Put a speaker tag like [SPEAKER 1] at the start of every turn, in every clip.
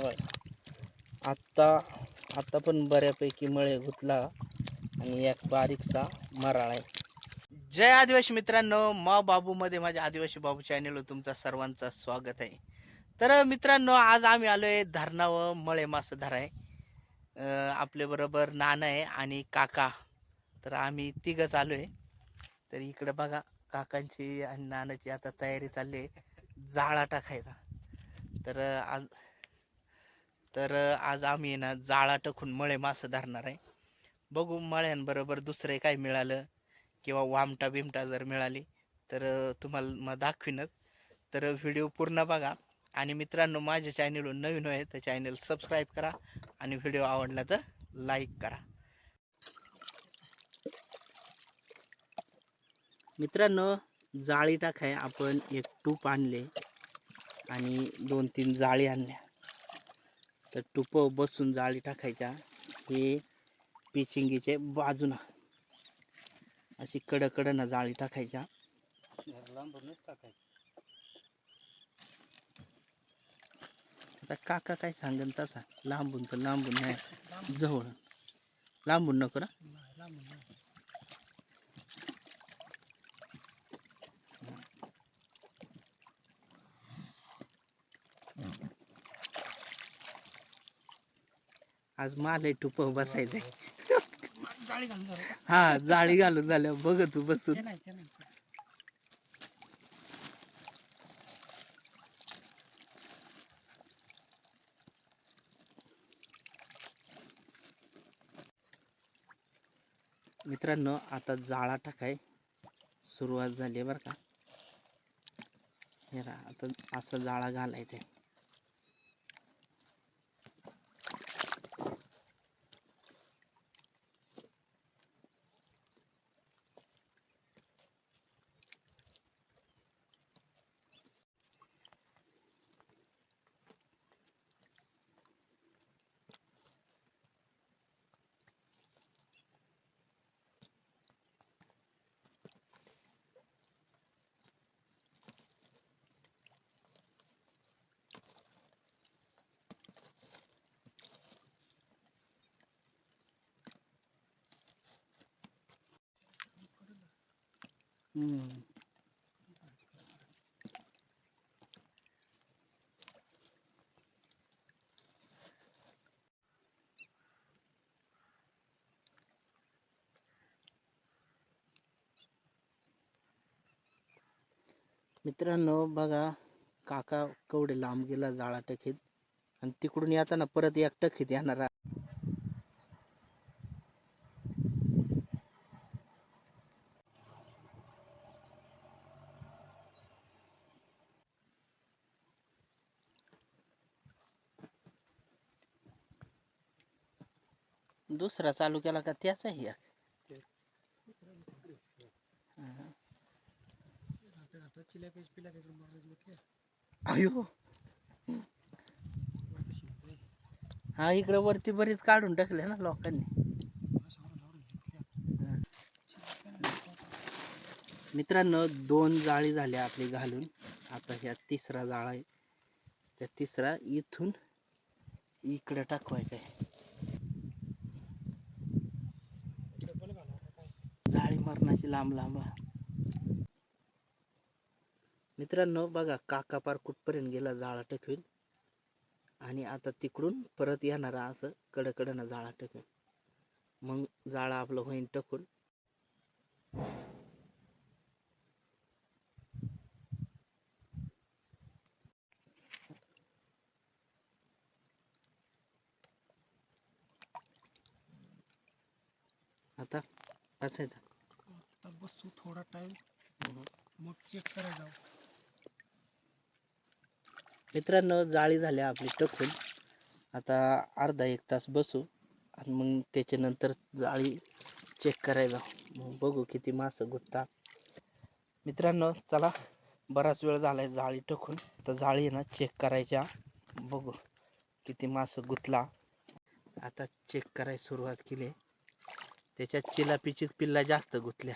[SPEAKER 1] बघा आत्ता आत्ता पण बऱ्यापैकी मळे घुतला आणि एक बारीकसा मराळ आहे. जय आदिवासी मित्रांनो मा बाबूमध्ये माझ्या आदिवासी बाबू चॅनेलवर तुमचा सर्वांचं स्वागत आहे. तर मित्रांनो आज आम्ही आलोय व मळे मासे धराय आपले बरोबर नाना आहे आणि काका. तर आम्ही तिघंच आलो आहे तर इकडे बघा काकांची आणि नानाची आता तयारी चालली आहे. जाळा टाकायचा तर आज तर आज आम्ही ना जाळा टाकून मळे मासं धरणार आहे. बघू मळ्यांबरोबर दुसरे काय मिळालं किंवा वामटा बिमटा जर मिळाली तर तुम्हाला मग दाखवीनच. तर व्हिडिओ पूर्ण बघा. आणि मित्रांनो माझ्या चॅनलवर नवीन आहे तर चॅनल सबस्क्राईब करा आणि व्हिडिओ आवडला तर लाईक करा. मित्रांनो जाळी टाकाय आपण एक टूप आणले आणि दोन तीन जाळी आणल्या. तर टुप बसून जाळी टाकायच्या. हे पिचिंगीचे बाजूनं. अशी कडकडनं जाळी टाकायच्या. आता काका काय सांगेल तसा. लांबून तर लांबून नाही जवळ. लांबून नको ना? आज माल टुप बसायचंय? हा जाळी घालून झाल्या बघ तू बसून. मित्रांनो आता जाळा टाकाय सुरुवात झाली बरं का. हे आता असं जाळा घालायचा आहे मित्रांनो बघा काका कवडे लांब गेला जाळा टकीत आणि तिकडून येताना परत एक टकीत येणार दुसरा चालू केला का त्याच एक. हा. अयो. हा इकडे वरती बरीच काढून टाकले ना लोकांनी. मित्रांनो दोन जाळी झाल्या आपली घालून. आता ह्या तिसरा जाळा आहे. त्या तिसरा इथून इकडे टाकवायचा आहे जाळी मरणाची लांब लांब. मित्रांनो बघा काका पार कुठपर्यंत गेला जाळा टकवीन आणि आता तिकडून परत येणारा असं कडकडनं जाळा टकवीन मग जाळा आपलं होईन टकून. आता
[SPEAKER 2] असायचा बसू थोडा टाइम मग चेक करायला जाऊ.
[SPEAKER 1] मित्रांनो जाळी झाली आपली टकून आता अर्धा एक तास बसू आणि मग त्याच्यानंतर जाळी चेक करायला मग बघू किती मासं गुत्ता. मित्रांनो चला बराच वेळ झालाय जाळी टकून. तर जाळी आहे ना चेक करायच्या. बघू किती मासं गुतला. आता चेक करायला सुरुवात केली. त्याच्यात चिलापीचीच पिल्ला जास्त गुतल्या.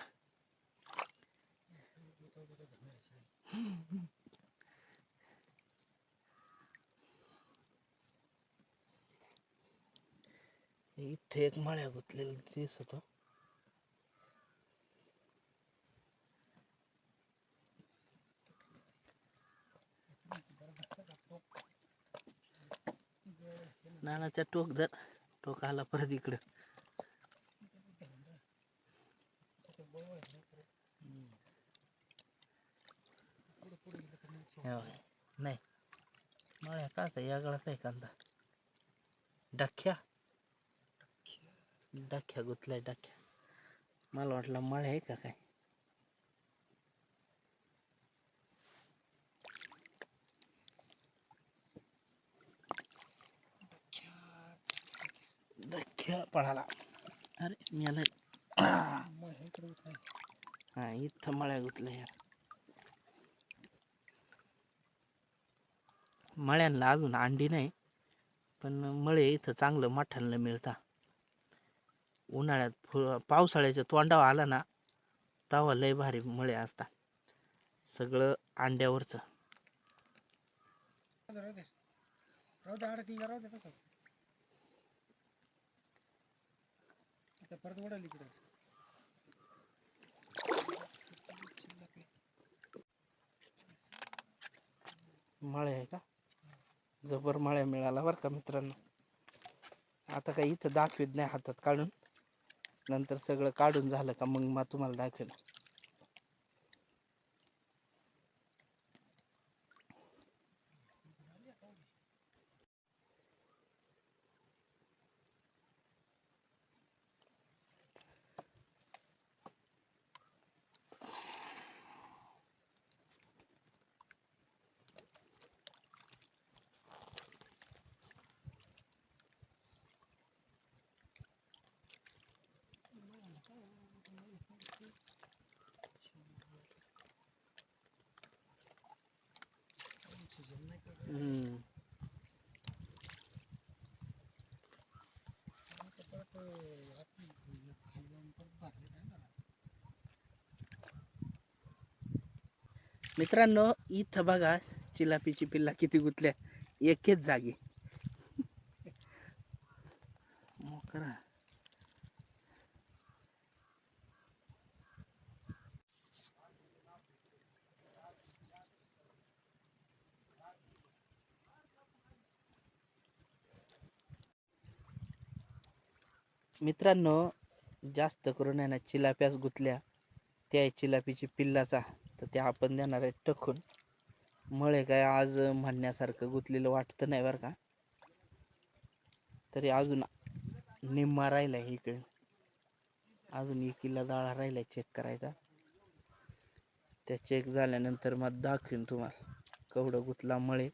[SPEAKER 1] इथे एक मळ्या दिसत हो. दिसतो नानाच्या टोक जर टोक आला परत इकडं. नाही. मळ्या काचा यागळाच आहे कांदा. डख्या डाख्या गुतलाय डाख्या मला वाटलं मळ आहे का काय? डख्या पळाला. अरे मी हा इथं मळ्या गुतल्या यार मळ्यांना अजून अंडी नाही पण मळे इथं चांगलं मठांना मिळता. उन्हाळ्यात फु- पावसाळ्याच्या तोंडावर आला ना तेव्हा लय भारी मळे असतात सगळं अंड्यावरच.
[SPEAKER 2] परत ओढाल
[SPEAKER 1] मळे आहे का? जबर मळ्या मिळाला बरं का मित्रांनो? आता काही इथं दाखवीत नाही हातात काढून. नंतर सगळं काढून झालं का मग मग तुम्हाला दाखवेन हम्म.
[SPEAKER 2] परत आपण खाली जाऊन परत भरले काय ना
[SPEAKER 1] मित्रांनो इथं बघा चिलापीची पिल्ला किती गुतल्या. एकेच जागी. मोकरा. मित्रांनो जास्त करून आहे ना चिलाप्याच गुतल्या. त्या चिलापीची पिल्लाचा. तर ते आपण देणार आहे टखून मळे काय आज म्हणण्यासारखं गुतलेलं वाटतं नाही बरं का. तरी अजून निम्मा राहिलाय इकडे. अजून एकीला दाळा राहिलाय चेक करायचा. त्या चेक झाल्यानंतर मग दाखवीन तुम्हाला. कवडं गुतला मळे.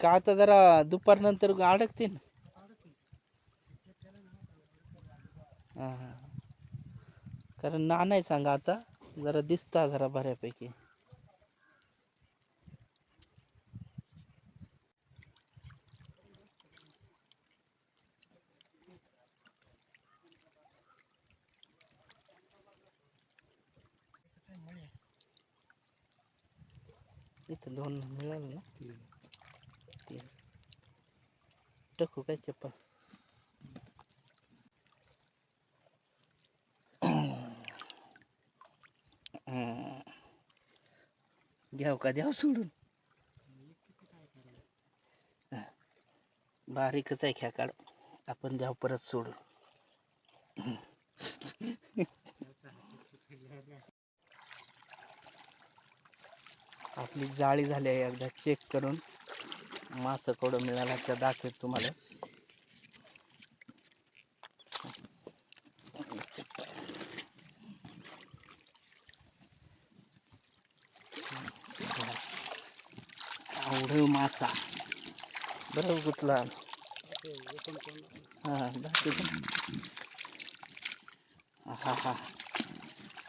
[SPEAKER 1] का आता जरा दुपार नंतर अडकतील? हा हा. कारण ना नाही सांगा आता जरा दिसता जरा बऱ्यापैकी. इथं दोन मिळालं ना? तीन टाकू काय चप्पल हम्म. घ्याव का द्याव सोडून बारीकच आहे खेकाड आपण द्याव परत सोडून आपली जाळी झाली आहे एकदा चेक करून मास केवढं मिळाला त्या दाखवेत तुम्हाला. आवड मासा. बरं गुतला हा हा हा.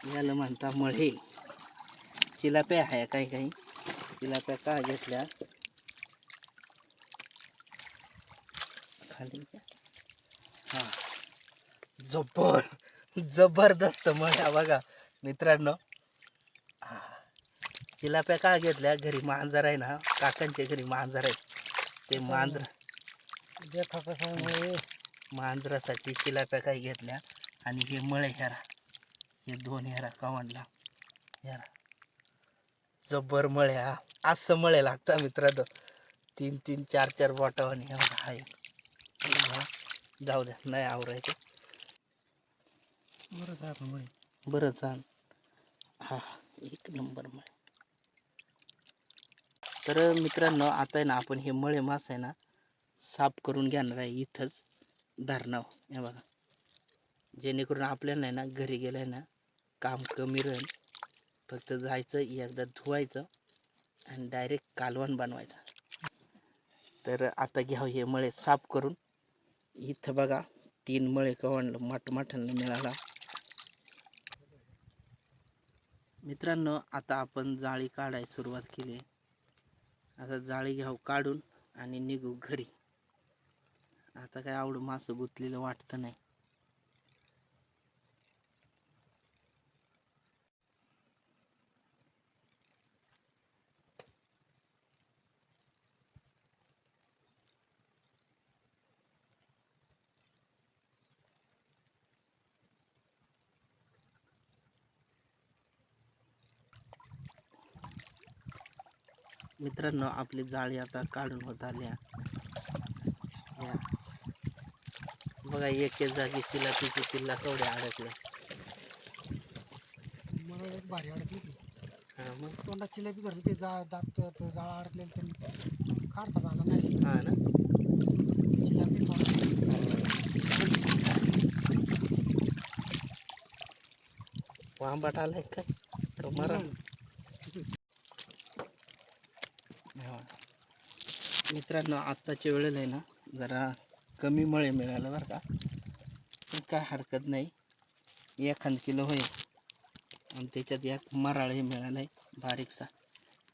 [SPEAKER 1] याला म्हणता मळे. चिलाप्या आहे काही काही? चिलाप्या का घेतल्या? खाली? हा. जबर जबरदस्त मळ्या बघा मित्रांनो. हा. चिलाप्या का घेतल्या? घरी मांजर आहे ना काकांच्या घरी मांजर आहे ते मांजर
[SPEAKER 2] देखा कसं आहे.
[SPEAKER 1] मांजरासाठी चिलाप्या काही घेतल्या. आणि हे मळे हेरा. हे दोन हेरा कवणला हेरा. जबर मळे हा. असं मळे लागतं मित्रांनो. तीन तीन चार चार बोटावानी हे बघा हा एक. हा, जाऊ द्या नाही आवरायचं
[SPEAKER 2] बरंच आहे आपण म्हणे
[SPEAKER 1] बरं छान हा एक नंबर मळे तर मित्रांनो आता आहे ना आपण हे मळे मास आहे ना साफ करून घेणार आहे इथंच धरणावर. हे बघा. जेणेकरून आपल्याला आहे ना घरी गेलं ना काम कमी राहील. फक्त जायचं एकदा धुवायचं आणि डायरेक्ट कालवण बनवायचं. तर आता घ्यावं हे मळे साफ करून. इथं बघा तीन मळे कवणलं माठमाठांना मिळाला. मित्रांनो आता आपण जाळी काढायला सुरुवात केली. आहे आता जाळी घ्याव काढून आणि निघू घरी. आता काय आवड मासं गुतलेलं वाटतं नाही. मित्रांनो आपली जाळी आता काढून होत आल्या या. बघा एक एक जागी चिलापीची चिल्ला केवढे अडकले.
[SPEAKER 2] मला एक भारी अडकली
[SPEAKER 1] हा मग?
[SPEAKER 2] तोंडात चिलापी धरली ते जा दात जाळा अडकलेलं ते काढता झाला नाही.
[SPEAKER 1] हा ना?
[SPEAKER 2] चिलापी
[SPEAKER 1] वांबाट आलाय काय मरा. मित्रांनो आत्ताच्या वेळेला आहे ना जरा कमी मळे मिळालं बरं का. पण काय हरकत नाही. एखाद किलो होईल. आणि त्याच्यात एक मराळही मिळाला आहे बारीकसा.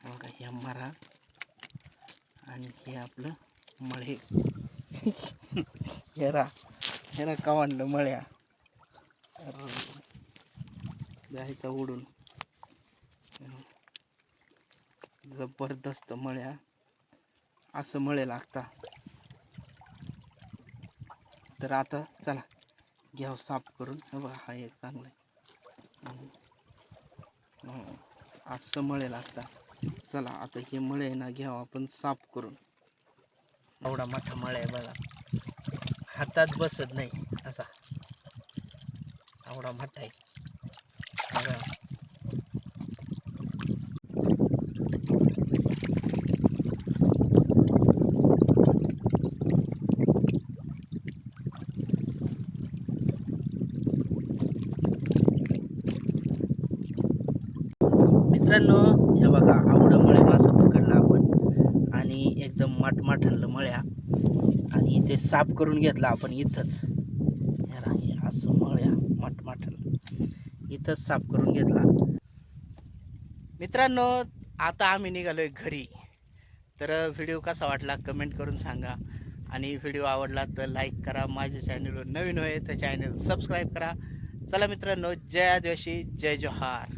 [SPEAKER 1] बघा ह्या मरा आणि हे आपलं मळे. हेरा हेरा कवांडलं मळ्या. जायचा उडून. जबरदस्त मळ्या. असं मळे लागता तर आता चला घ्याव साफ करून. हे बघा हा एक चांगला आहे. असं मळे लागता चला आता हे मळे ना घ्यावं आपण साफ करून. एवढा मोठा मळ आहे बघा. हातात बसत नाही असा. एवढा मोठा आहे बघा मित्रांनो हे बघा आवडं मळे मासं पकडलं आपण आणि एकदम माठ मळ्या. आणि ते साफ करून घेतलं आपण इथंच. असं मळ्या माठ इथंच साफ करून घेतला. मित्रांनो आता आम्ही निघालोय घरी. तर व्हिडिओ कसा वाटला कमेंट करून सांगा. आणि व्हिडिओ आवडला तर लाईक करा. माझ्या चॅनलवर नवीन होय तर चॅनल सबस्क्राईब करा. चला मित्रांनो जय आदिवासी जय जोहार.